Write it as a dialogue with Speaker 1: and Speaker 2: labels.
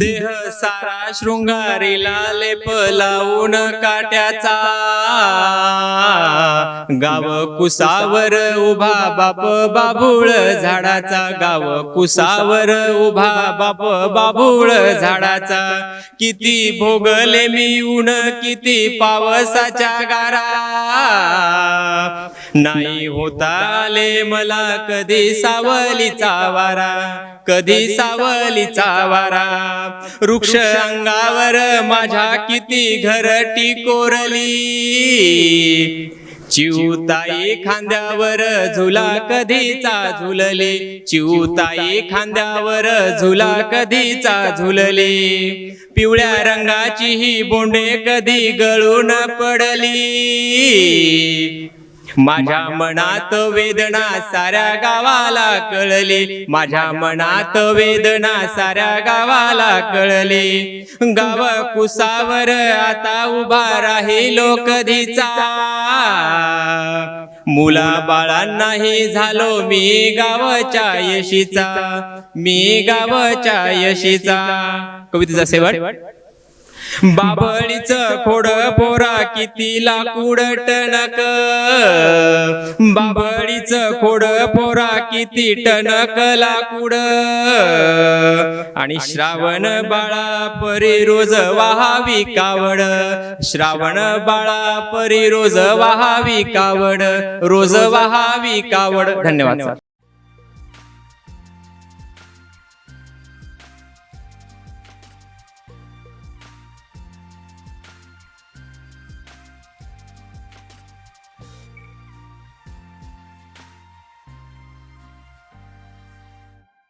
Speaker 1: देह सारा शृंगारीला लेप लावून काट्याचा. गाव कुसावर उभा बाप बाबूळ झाडाचा. गाव कुसावर उभा बाप बाबूळ झाडाचा. किती भोगले मी उन किती पावसाच्या गारा. नाही होता आले मला कधी सावलीचा वारा कधी सावलीचा वारा. वृक्ष अंगावर माझ्या किती घरटी कोरली चिवताई खांद्यावर झुला कधीचा झुलले. चिवताई खांद्यावर झुला कधीचा झुलले. पिवळ्या रंगाची ही बोंडे कधी गळून पडली. माझ्या मनात वेदना साऱ्या गावाला कळली. माझ्या मनात वेदना साऱ्या गावाला कळली. गाव कुसावर आता उभा राहिलो कधीचा मुला बाळांनाही झालो मी गावाच्या यशीचा. मी गावाच्या यशीचा. कवितेचा शेवट. बाबळीच खोड पोरा किती लाकूड टणक बाबळीच खोड पोरा किती टणक लाकूड आणि श्रावण बाळा परी रोज वाहावी कावड. श्रावण बाळा परी रोज वाहावी कावड. रोज वाहावी कावड. धन्यवाद.